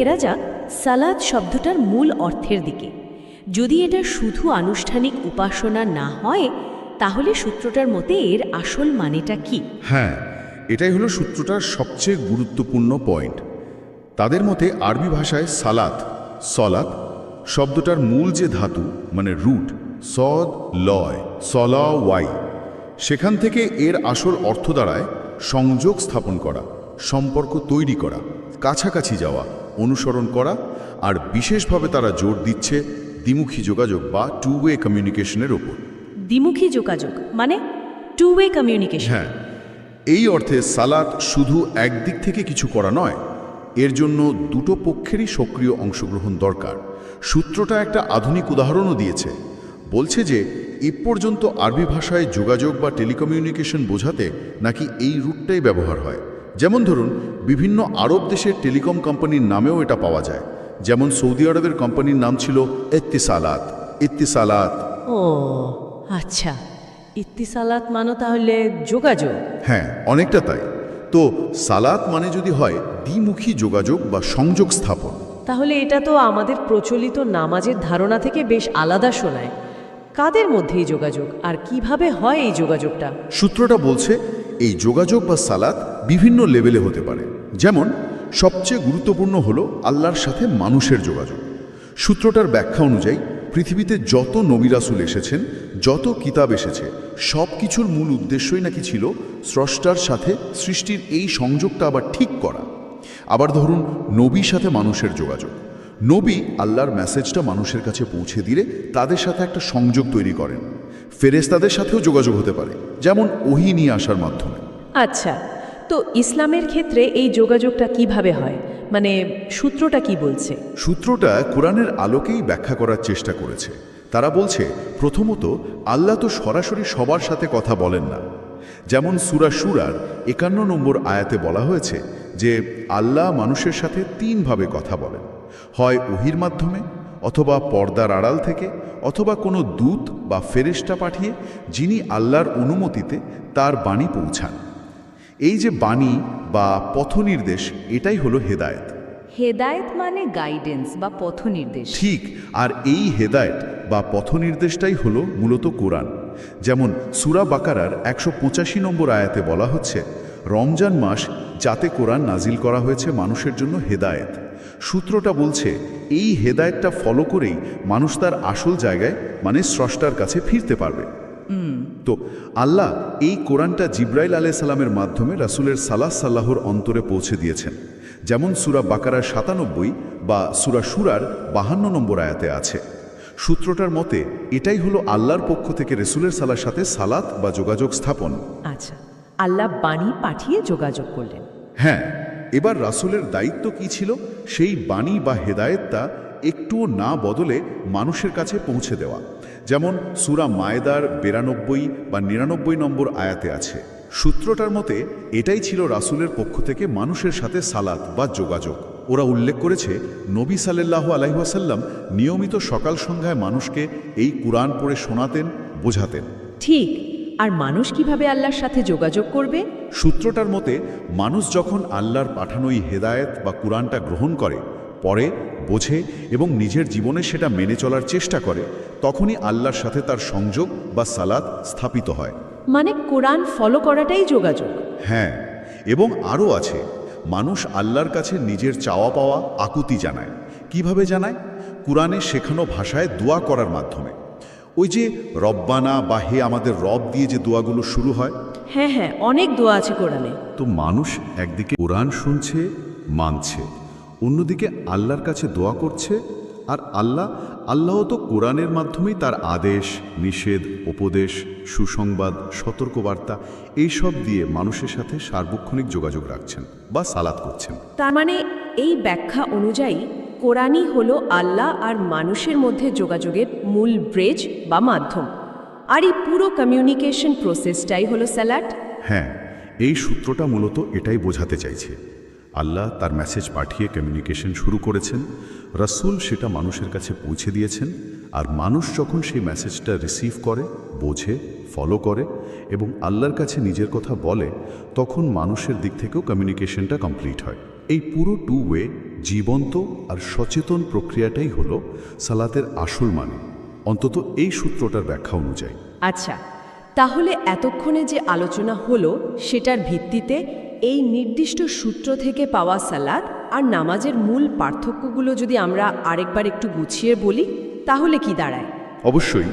ফেরা যাক সালাদ শব্দটার মূল অর্থের দিকে। যদি এটা শুধু আনুষ্ঠানিক উপাসনা না হয়, তাহলে সূত্রটার মতে এর আসল মানেটা কি? হ্যাঁ এটাই হলো সূত্রটার সবচেয়ে গুরুত্বপূর্ণ পয়েন্ট। তাদের মতে আরবি ভাষায় সালাত, সলাত শব্দটার মূল যে ধাতু মানে রুট, সদ, লয়, সলা, ওয়াই, সেখান থেকে এর আসল অর্থ দ্বারায় সংযোগ স্থাপন করা, সম্পর্ক তৈরি করা, কাছাকাছি যাওয়া অনুসরণ করা আর বিশেষভাবে তারা জোর দিচ্ছে দ্বিমুখী যোগাযোগ বা টু ওয়ে কমিউনিকেশনের ওপর। দ্বিমুখী যোগাযোগ মানে টু ওয়ে কমিউনিকেশন হ্যাঁ এই অর্থে সালাত শুধু একদিক থেকে কিছু করা নয় এর জন্য দুটো পক্ষেরই সক্রিয় অংশগ্রহণ দরকার। সূত্রটা একটা আধুনিক উদাহরণও দিয়েছে। বলছে যে এ পর্যন্ত আরবি ভাষায় যোগাযোগ বা টেলিকমিউনিকেশন বোঝাতে নাকি এই রুটটাই ব্যবহার হয়। যেমন ধরুন বিভিন্ন আরব দেশের টেলিকম কোম্পানির নামেও এটা পাওয়া যায়। যেমন সৌদি আরবের কোম্পানির নাম ছিল এত্তিসালাত। ইত্তিসালাত ও আচ্ছা। ইত্তিসালাত মানো তাহলে যোগাযোগ। হ্যাঁ অনেকটা তাই। তো সালাত মানে যদি হয় দ্বিমুখী যোগাযোগ বা সংযোগ স্থাপন। তাহলে এটা তো আমাদের প্রচলিত নামাজের ধারণা থেকে বেশ আলাদা শোনায়। কাদের মধ্যে এই যোগাযোগ? আর কীভাবে হয় এই যোগাযোগটা? সূত্রটা বলছে এই যোগাযোগ বা সালাত বিভিন্ন লেভেলে হতে পারে। যেমন, সবচেয়ে গুরুত্বপূর্ণ হলো আল্লাহর সাথে মানুষের যোগাযোগ। সূত্রটার ব্যাখ্যা অনুযায়ী, পৃথিবীতে যত নবিরাসুল এসেছেন, যত কিতাব এসেছে সব কিছুর মূল উদ্দেশ্যই নাকি ছিল স্রষ্টার সাথে সৃষ্টির এই সংযোগটা আবার ঠিক করা। আবার ধরুন, নবীর সাথে মানুষের যোগাযোগ। নবী আল্লাহর মেসেজটা মানুষের কাছে পৌঁছে দিলে তাদের সাথে একটা সংযোগ তৈরি করেন। ফেরেস্তাদের সাথেও যোগাযোগ হতে পারে যেমন ওহি নিয়ে আসার মাধ্যমে। আচ্ছা তো ইসলামের ক্ষেত্রে এই যোগাযোগটা কীভাবে হয়? মানে সূত্রটা কি বলছে? সূত্রটা কোরআনের আলোকেই ব্যাখ্যা করার চেষ্টা করেছে। তারা বলছে প্রথমত আল্লাহ তো সরাসরি সবার সাথে কথা বলেন না। যেমন সুরা সুরার একান্ন নম্বর আয়াতে বলা হয়েছে যে আল্লাহ মানুষের সাথে তিনভাবে কথা বলেন। হয় ওহির মাধ্যমে অথবা পর্দার আড়াল থেকে অথবা কোনো দূত বা ফেরেশতা পাঠিয়ে যিনি আল্লাহর অনুমতিতে তার বাণী পৌঁছান। এই যে বাণী বা পথনির্দেশ এটাই হলো হেদায়েত। হেদায়েত মানে গাইডেন্স বা পথনির্দেশ। ঠিক আর এই হেদায়েত বা পথনির্দেশটাই হলো মূলত কোরআন। যেমন সুরা বাকারার একশো পঁচাশি নম্বর আয়াতে বলা হচ্ছে রমজান মাস যাতে কোরআন নাজিল করা হয়েছে মানুষের জন্য হেদায়েত। সূত্রটা বলছে এই হেদায়েতটা ফলো করেই মানুষ তার আসল জায়গায় মানে স্রষ্টার কাছে ফিরতে পারবে। তো আল্লাহ এই কোরআনটা জিব্রাইল আলাই সাল্লামের মাধ্যমে রাসুলের সালাহ সাল্লাহর অন্তরে পৌঁছে দিয়েছেন। যেমন সুরা বাকারার সাতানব্বই বা সুরা সুরার বাহান্ন নম্বর আয়াতে আছে। সূত্রটার মতে এটাই হলো আল্লাহর পক্ষ থেকে রেসুলের সালার সাথে সালাত বা যোগাযোগ স্থাপন। আচ্ছা আল্লাহ বাণী পাঠিয়ে যোগাযোগ করলেন। হ্যাঁ এবার রাসুলের দায়িত্ব কি ছিল? সেই বাণী বা হেদায়েতটা একটুও না বদলে মানুষের কাছে পৌঁছে দেওয়া। যেমন সুরা মায়েদার বিরানব্বই বা নিরানব্বই নম্বর আয়াতে আছে। সূত্রটার মতে, এটাই ছিল রাসুলের পক্ষ থেকে মানুষের সাথে সালাত বা যোগাযোগ। ওরা উল্লেখ করেছে, নবী সাল্লাহ আলাইহাসাল্লাম নিয়মিত সকাল সন্ধ্যায় মানুষকে এই কুরআন পড়ে শোনাতেন, বোঝাতেন। ঠিক আর মানুষ কীভাবে আল্লাহর সাথে যোগাযোগ করবে? সূত্রটার মতে মানুষ যখন আল্লাহর পাঠানোই হেদায়েত বা কুরআনটা গ্রহণ করে পরে বোঝে এবং নিজের জীবনে সেটা মেনে চলার চেষ্টা করে তখনই আল্লাহর সাথে তার সংযোগ বা সালাত স্থাপিত হয়। মানে কোরআন ফলো করাটাই যোগাযোগ। হ্যাঁ এবং আরও আছে মানুষ আল্লাহর কাছে নিজের চাওয়া পাওয়া আকুতি জানায়। কীভাবে জানায়? কোরআনে শেখানো ভাষায় দোয়া করার মাধ্যমে। ওই যে রব্বানা বা হে আমাদের রব দিয়ে যে দোয়াগুলো শুরু হয়। হ্যাঁ হ্যাঁ অনেক দোয়া আছে কোরআনে। তো মানুষ একদিকে কোরআন শুনছে মানছে অন্যদিকে আল্লাহর কাছে দোয়া করছে আর আল্লাহ আল্লাহ তো কোরআনের মাধ্যমেই তার আদেশ নিষেধ উপদেশ সুসংবাদ সতর্কবার্তা এইসব দিয়ে মানুষের সাথে সার্বক্ষণিক যোগাযোগ রাখছেন বা সালাত করছেন। তার মানে এই ব্যাখ্যা অনুযায়ী কোরআনই হলো আল্লাহ আর মানুষের মধ্যে যোগাযোগের মূল ব্রেজ বা মাধ্যম। আর এই পুরো কমিউনিকেশন প্রসেসটাই হলো স্যালাড হ্যাঁ এই সূত্রটা মূলত এটাই বোঝাতে চাইছে। আল্লাহ তার মেসেজ পাঠিয়ে কমিউনিকেশন শুরু করেছেন, রাসূল সেটা মানুষের কাছে পৌঁছে দিয়েছেন, আর মানুষ যখন সেই মেসেজটা রিসিভ করে, বোঝে ফলো করে এবং আল্লাহর কাছে নিজের কথা বলে, তখন মানুষের দিক থেকেও কমিউনিকেশনটা কমপ্লিট হয়। এই পুরো টু ওয়ে জীবন্ত আর সচেতন প্রক্রিয়াটাই হলো সালাতের আসল মানে অন্তত এই সূত্রটার ব্যাখ্যা অনুযায়ী। আচ্ছা তাহলে এতক্ষণে যে আলোচনা হলো সেটার ভিত্তিতে এই নির্দিষ্ট সূত্র থেকে পাওয়া সালাদ আর নামাজের মূল পার্থক্যগুলো যদি আমরা আরেকবার একটু গুছিয়ে বলি তাহলে কি দাঁড়ায়? অবশ্যই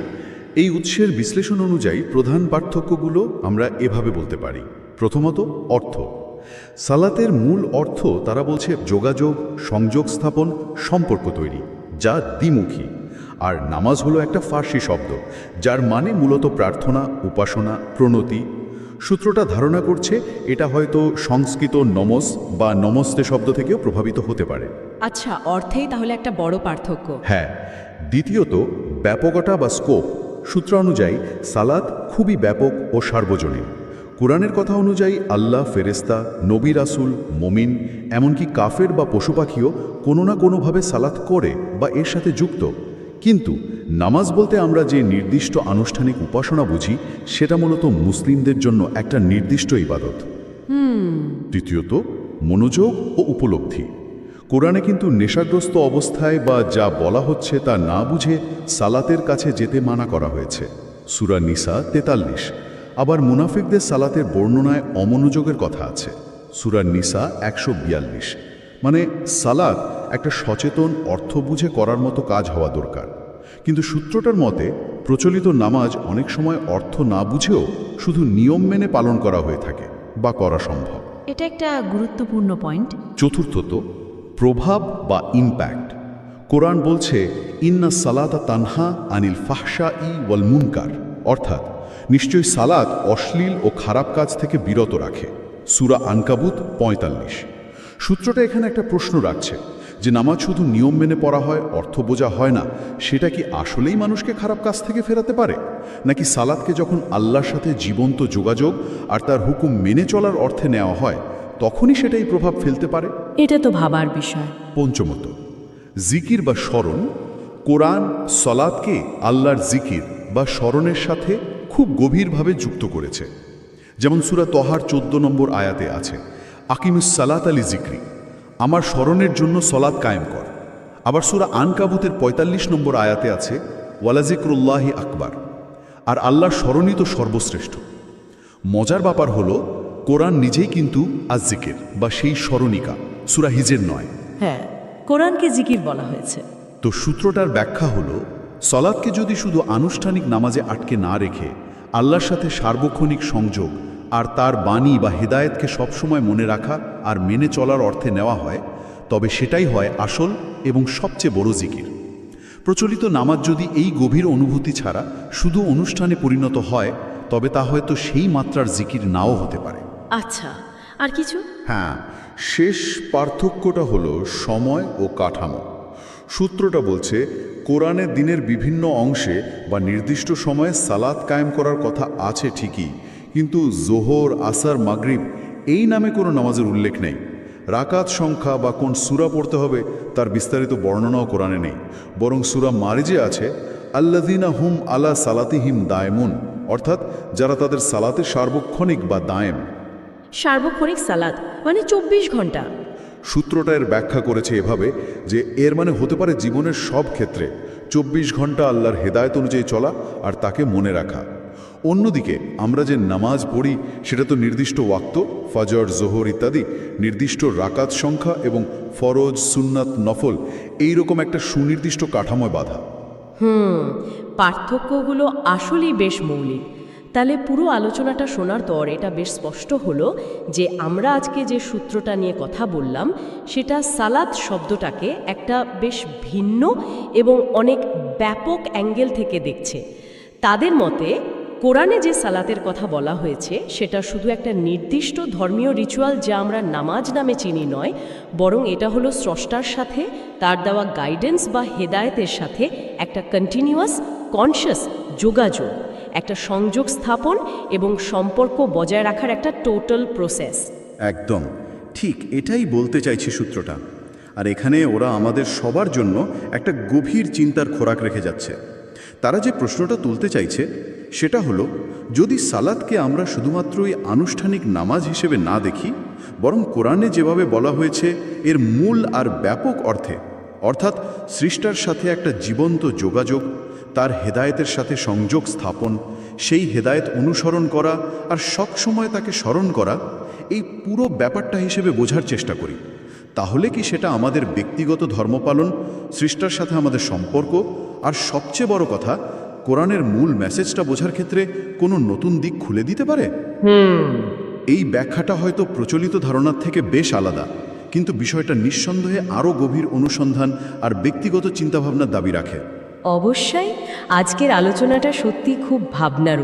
এই উৎসের বিশ্লেষণ অনুযায়ী প্রধান পার্থক্যগুলো আমরা এভাবে বলতে পারি। প্রথমত অর্থ। সালাতের মূল অর্থ তারা বলছে যোগাযোগ সংযোগ স্থাপন সম্পর্ক তৈরি যা দ্বিমুখী। আর নামাজ হলো একটা ফার্সি শব্দ যার মানে মূলত প্রার্থনা উপাসনা প্রণতি। সূত্রটা ধারণা করছে এটা হয়তো সংস্কৃত নমস বা নমস্তে শব্দ থেকেও প্রভাবিত হতে পারে। আচ্ছা অর্থেই তাহলে একটা বড় পার্থক্য। হ্যাঁ দ্বিতীয়ত ব্যাপকতা বা স্কোপ সূত্র অনুযায়ী সালাত খুবই ব্যাপক ও সার্বজনীন। কোরআনের কথা অনুযায়ী আল্লাহ ফেরেস্তা নবী রাসুল মমিন এমনকি কাফের বা পশু পাখিও কোনো না কোনোভাবে সালাত করে বা এর সাথে যুক্ত। কিন্তু নামাজ বলতে আমরা যে নির্দিষ্ট আনুষ্ঠানিক উপাসনা বুঝি সেটা মূলত মুসলিমদের জন্য একটা নির্দিষ্ট ইবাদত। তৃতীয়ত মনোযোগ ও উপলব্ধি। কোরআনে কিন্তু নেশাগ্রস্ত অবস্থায় বা যা বলা হচ্ছে তা না বুঝে সালাতের কাছে যেতে মানা করা হয়েছে। সুরা নিসা তেতাল্লিশ। আবার মুনাফিকদের সালাতের বর্ণনায় অমনোযোগের কথা আছে। সুরা নিসা একশো বিয়াল্লিশ। মানে সালাত একটা সচেতন অর্থ বুঝে করার মতো কাজ হওয়া দরকার। কিন্তু সূত্রটার মতে প্রচলিত নামাজ অনেক সময় অর্থ না বুঝেও শুধু নিয়ম মেনে পালন করা হয়ে থাকে বা করা সম্ভব। এটা একটা গুরুত্বপূর্ণ পয়েন্ট চতুর্থত প্রভাব বা ইম্প্যাক্ট কোরআন বলছে ইন্না সালাতা তানহা আনিল ফাহসা ই ওয়াল মুনকার। অর্থাৎ নিশ্চয়ই সালাত অশ্লীল ও খারাপ কাজ থেকে বিরত রাখে। সুরা আনকাবুত পঁয়তাল্লিশ। সূত্রটা এখানে একটা প্রশ্ন রাখছে যে নামাজ শুধু নিয়ম মেনে পড়া হয় অর্থ বোঝা হয় না সেটা কি আসলেই মানুষকে খারাপ কাজ থেকে ফেরাতে পারে? নাকি সালাদকে যখন আল্লাহর সাথে জীবন্ত যোগাযোগ আর তার হুকুম মেনে চলার অর্থে নেওয়া হয় তখনই সেটাই প্রভাব ফেলতে পারে? এটা তো ভাবার বিষয়। পঞ্চমত জিকির বা স্মরণ কোরআন সলাদকে আল্লাহর জিকির বা স্মরণের সাথে খুব গভীরভাবে যুক্ত করেছে। যেমন সুরা তহার চোদ্দ নম্বর আয়াতে আছে আকিমুস সালাত আলী জিক্রি আমার স্মরণের জন্য সলাদ কায়েম কর আবার সুরা আনকাবুতের ৪৫ নম্বর আয়াতে আছে ওয়ালাজিক্রুল্লাহি আকবার আর আল্লাহর স্মরণই তো সর্বশ্রেষ্ঠ। মজার ব্যাপার হলো কোরআন নিজেই কিন্তু আজিকের বা সেই স্মরণিকা সুরা হিজের নয়। হ্যাঁ কোরআনকে জিকির বলা হয়েছে। তো সূত্রটার ব্যাখ্যা হলো সলাদকে যদি শুধু আনুষ্ঠানিক নামাজে আটকে না রেখে আল্লাহর সাথে সার্বক্ষণিক সংযোগ আর তার বাণী বা হেদায়েতকে সবসময় মনে রাখা আর মেনে চলার অর্থে নেওয়া হয় তবে সেটাই হয় আসল এবং সবচেয়ে বড় জিকির। প্রচলিত নামাজ যদি এই গভীর অনুভূতি ছাড়া শুধু অনুষ্ঠানে পরিণত হয় তবে তা হয়তো সেই মাত্রার জিকির নাও হতে পারে। আচ্ছা আর কিছু? হ্যাঁ শেষ পার্থক্যটা হলো সময় ও কাঠামো। সূত্রটা বলছে কোরআনের দিনের বিভিন্ন অংশে বা নির্দিষ্ট সময়ে সালাত কায়েম করার কথা আছে ঠিকই, কিন্তু জোহর, আসার, মাগরিব এই নামে কোনো নামাজের উল্লেখ নেই। রাকাত সংখ্যা বা কোন সুরা পড়তে হবে তার বিস্তারিত বর্ণনাও কোরআনে নেই। বরং সুরা মারিজে আছে আল্লাদিনা হুম আলা সালাতিহিম দায়মুন, অর্থাৎ যারা তাদের সালাতে সার্বক্ষণিক বা দায়েম। সার্বক্ষণিক সালাদ মানে চব্বিশ ঘণ্টা। সূত্রটা এর ব্যাখ্যা করেছে এভাবে যে এর মানে হতে পারে জীবনের সব ক্ষেত্রে চব্বিশ ঘণ্টা আল্লাহর হেদায়ত অনুযায়ী চলা আর তাকে মনে রাখা। অন্যদিকে আমরা যে নামাজ পড়ি, সেটা তো নির্দিষ্ট ওয়াক্ত, ফজর, জোহর ইত্যাদি, নির্দিষ্ট রাকাত সংখ্যা এবং ফরজ, সুন্নাত, নফল, এই রকম একটা সুনির্দিষ্ট কাঠামোয় বাধা। হুম, পার্থক্যগুলো আসলেই বেশ মৌলিক। তাহলে পুরো আলোচনাটা শোনার পর এটা বেশ স্পষ্ট হলো যে আমরা আজকে যে সূত্রটা নিয়ে কথা বললাম, সেটা সালাদ শব্দটাকে একটা বেশ ভিন্ন এবং অনেক ব্যাপক অ্যাঙ্গেল থেকে দেখছে। তাদের মতে কোরআনে যে সালাতের কথা বলা হয়েছে, সেটা শুধু একটা নির্দিষ্ট ধর্মীয় রিচুয়াল যা আমরা নামাজ নামে চিনি নয়, বরং এটা হলো স্রষ্টার সাথে, তার দেওয়া গাইডেন্স বা হেদায়েতের সাথে একটা কন্টিনিউয়াস কনশাস যোগাযোগ। একটা সংযোগ স্থাপন এবং সম্পর্ক বজায় রাখার একটা টোটাল প্রসেস একদম। ঠিক এটাই বলতে চাইছি সূত্রটা। আর এখানে ওরা আমাদের সবার জন্য একটা গভীর চিন্তার খোরাক রেখে যাচ্ছে। তারা যে প্রশ্নটা তুলতে চাইছে, সেটা হলো, যদি সালাদকে আমরা শুধুমাত্রই আনুষ্ঠানিক নামাজ হিসেবে না দেখি, বরং কোরআনে যেভাবে বলা হয়েছে, এর মূল আর ব্যাপক অর্থে, অর্থাৎ সৃষ্টার সাথে একটা জীবন্ত যোগাযোগ তার হেদায়েতের সাথে সংযোগ স্থাপন সেই হেদায়েত অনুসরণ করা আর সব সময় তাকে স্মরণ করা এই পুরো ব্যাপারটা হিসেবে বোঝার চেষ্টা করি। তাহলে কি সেটা আমাদের ব্যক্তিগত ধর্মপালন সৃষ্টার সাথে আমাদের সম্পর্ক আর সবচেয়ে বড় কথা কোরআনের মূল মেসেজটা বোঝার ক্ষেত্রে কোনো নতুন দিক খুলে দিতে পারে? এই ব্যাখ্যাটা হয়তো প্রচলিত ধারণার থেকে বেশ আলাদা কিন্তু বিষয়টা নিঃসন্দেহে আরও গভীর অনুসন্ধান আর ব্যক্তিগত চিন্তাভাবনার দাবি রাখে। অবশ্যই আজকের আলোচনাটা সত্যি খুব ভাবনার